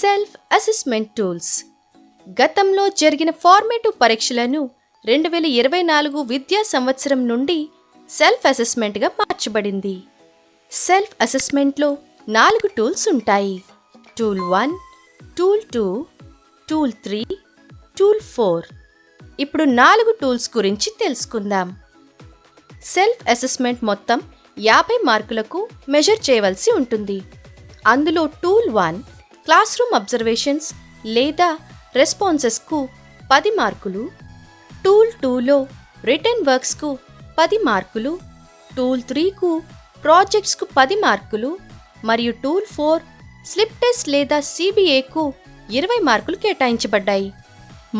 Self assessment tools గతంలో జరిగిన formative పరీక్షలను రెండు వేల ఇరవై నాలుగు విద్యా సంవత్సరం నుండి సెల్ఫ్ అసెస్మెంట్గా మార్చబడింది. సెల్ఫ్ అసెస్మెంట్లో నాలుగు టూల్స్ ఉంటాయి. Tool one tool two tool three tool four ఇప్పుడు నాలుగు టూల్స్ గురించి తెలుసుకుందాం. సెల్ఫ్ అసెస్మెంట్ మొత్తం యాభై మార్కులకు మెజర్ చేయవలసి ఉంటుంది. అందులో tool one classroom observations లేదా రెస్పాన్సెస్కు పది మార్కులు టూల్ టూలో రిటర్న్ వర్క్స్కు పది మార్కులు టూల్ త్రీకు ప్రాజెక్ట్స్కు పది మార్కులు మరియు టూల్ ఫోర్ స్లిప్ టెస్ట్ లేదా సిబిఏకు ఇరవై మార్కులు కేటాయించబడ్డాయి.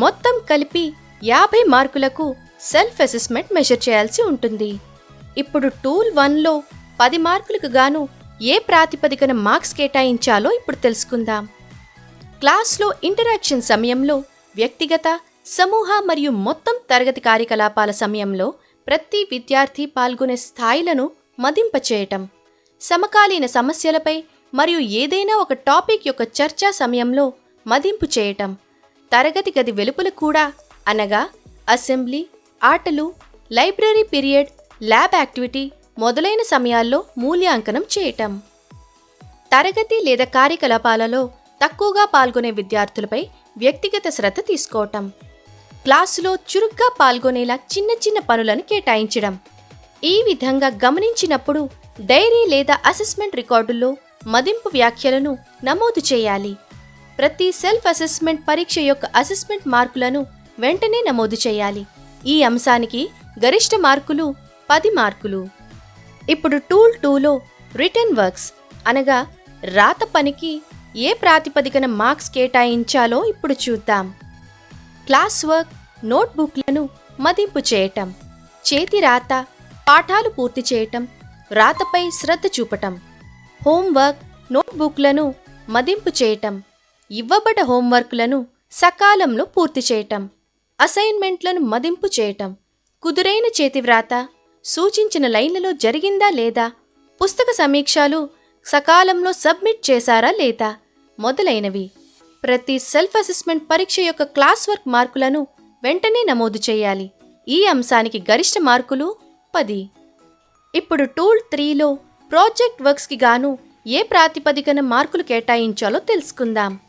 మొత్తం కలిపి యాభై మార్కులకు సెల్ఫ్ అసెస్మెంట్ మెజర్ చేయాల్సి ఉంటుంది. ఇప్పుడు టూల్ వన్లో పది మార్కులకు గాను ఏ ప్రాతిపదికన మార్క్స్ కేటాయించాలో ఇప్పుడు తెలుసుకుందాం. క్లాస్లో ఇంటరాక్షన్ సమయంలో వ్యక్తిగత సమూహ మరియు మొత్తం తరగతి కార్యకలాపాల సమయంలో ప్రతి విద్యార్థి పాల్గొనే స్థాయిలను మదింపచేయటం. సమకాలీన సమస్యలపై మరియు ఏదైనా ఒక టాపిక్ యొక్క చర్చా సమయంలో మదింపు చేయటం. తరగతి గది వెలుపల కూడా అనగా అసెంబ్లీ ఆటలు లైబ్రరీ పీరియడ్ ల్యాబ్ యాక్టివిటీ మొదలైన సమయాల్లో మూల్యాంకనం చేయటం. తరగతి లేదా కార్యకలాపాలలో తక్కువగా పాల్గొనే విద్యార్థులపై వ్యక్తిగత శ్రద్ధ తీసుకోవటం. క్లాసులో చురుగ్గా పాల్గొనేలా చిన్న చిన్న పనులను కేటాయించడం. ఈ విధంగా గమనించినప్పుడు డైరీ లేదా అసెస్మెంట్ రికార్డుల్లో మదింపు వ్యాఖ్యలను నమోదు చేయాలి. ప్రతి సెల్ఫ్ అసెస్మెంట్ పరీక్ష యొక్క అసెస్మెంట్ మార్కులను వెంటనే నమోదు చేయాలి. ఈ అంశానికి గరిష్ట మార్కులు పది మార్కులు. ఇప్పుడు టూల్ టూలో రిటర్న్ వర్క్స్ అనగా రాత పనికి ఏ ప్రాతిపదికన మార్క్స్ కేటాయించాలో ఇప్పుడు చూద్దాం. క్లాస్ వర్క్ నోట్బుక్లను మదింపు చేయటం చేతి రాత పాఠాలు పూర్తి చేయటం రాతపై శ్రద్ధ చూపటం హోంవర్క్ నోట్బుక్లను మదింపు చేయటం ఇవ్వబడ్డ హోంవర్క్లను సకాలంలో పూర్తి చేయటం అసైన్మెంట్లను మదింపు చేయటం కుదురైన చేతి వ్రాత సూచించిన లైన్లలో జరిగిందా లేదా? పుస్తక సమీక్షలు సకాలంలో సబ్మిట్ చేశారా లేదా? మొదలైనవి. ప్రతి సెల్ఫ్ అసెస్మెంట్ పరీక్ష యొక్క క్లాస్ వర్క్ మార్కులను వెంటనే నమోదు చేయాలి. ఈ అంశానికి గరిష్ట మార్కులు పది. ఇప్పుడు టూల్ త్రీలో ప్రాజెక్ట్ వర్క్స్కి గాను ఏ ప్రాతిపదికన మార్కులు కేటాయించాలో తెలుసుకుందాం.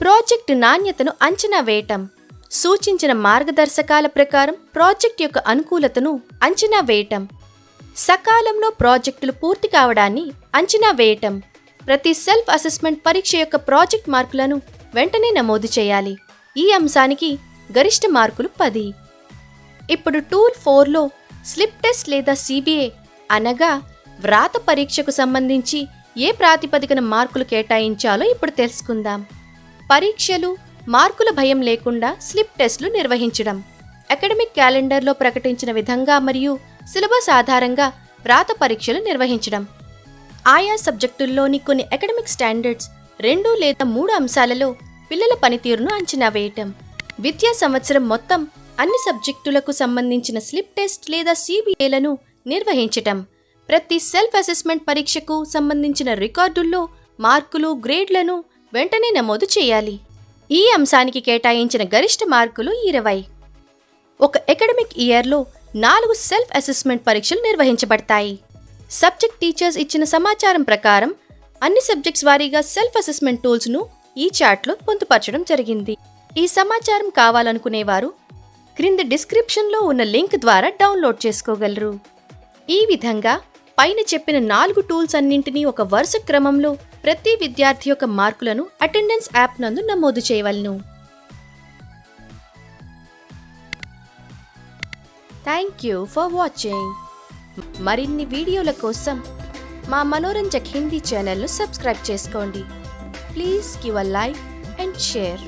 ప్రాజెక్టు నాణ్యతను అంచనా వేయటం. సూచించిన మార్గదర్శకాల ప్రకారం ప్రాజెక్ట్ యొక్క అనుకూలతను అంచనా వేయటం. సకాలంలో ప్రాజెక్టులు పూర్తి కావడాన్ని అంచనా వేయటం. ప్రతి సెల్ఫ్ అసెస్మెంట్ పరీక్ష యొక్క ప్రాజెక్ట్ మార్కులను వెంటనే నమోదు చేయాలి. ఈ అంశానికి గరిష్ట మార్కులు పది. ఇప్పుడు టూల్ ఫోర్లో స్లిప్ టెస్ట్ లేదా సిబిఏ అనగా వ్రాత పరీక్షకు సంబంధించి ఏ ప్రాతిపదికన మార్కులు కేటాయించాలో ఇప్పుడు తెలుసుకుందాం. పరీక్షలు మార్కుల భయం లేకుండా స్లిప్ టెస్టులు నిర్వహించడం. అకాడమిక్ క్యాలెండర్లో ప్రకటించిన విధంగా మరియు సిలబస్ ఆధారంగా వ్రాత పరీక్షలు నిర్వహించడం. ఆయా సబ్జెక్టుల్లోని కొన్ని అకాడమిక్ స్టాండర్డ్స్ రెండు లేదా మూడు అంశాలలో పిల్లల పనితీరును అంచనా వేయటం. విద్యా సంవత్సరం మొత్తం అన్ని సబ్జెక్టులకు సంబంధించిన స్లిప్ టెస్ట్ లేదా సిబిఏలను నిర్వహించటం. ప్రతి సెల్ఫ్ అసెస్మెంట్ పరీక్షకు సంబంధించిన రికార్డుల్లో మార్కులు గ్రేడ్లను వెంటనే నమోదు చేయాలి. ఈ అంశానికి కేటాయించిన గరిష్ట మార్కులు ఇరవై. ఒక అకాడమిక్ ఇయర్లో నాలుగు సెల్ఫ్ అసెస్మెంట్ పరీక్షలు నిర్వహించబడతాయి. సబ్జెక్ట్ టీచర్స్ ఇచ్చిన సమాచారం ప్రకారం అన్ని సబ్జెక్ట్స్ వారీగా సెల్ఫ్ అసెస్మెంట్ టూల్స్ను ఈ చాట్లో పొందుపరచడం జరిగింది. ఈ సమాచారం కావాలనుకునేవారు క్రింద డిస్క్రిప్షన్లో ఉన్న లింక్ ద్వారా డౌన్లోడ్ చేసుకోగలరు. ఈ విధంగా పైన చెప్పిన నాలుగు టూల్స్ అన్నింటినీ ఒక వరుస క్రమంలో ప్రతి విద్యార్థి యొక్క మార్కులను అటెండెన్స్ యాప్ నందు నమోదు చేయవలను. థ్యాంక్ యూ ఫర్ వాచింగ్ మరిన్ని వీడియోల కోసం మా మనోరంజక్ హిందీ ఛానల్ను సబ్స్క్రైబ్ చేసుకోండి. Please give a like and share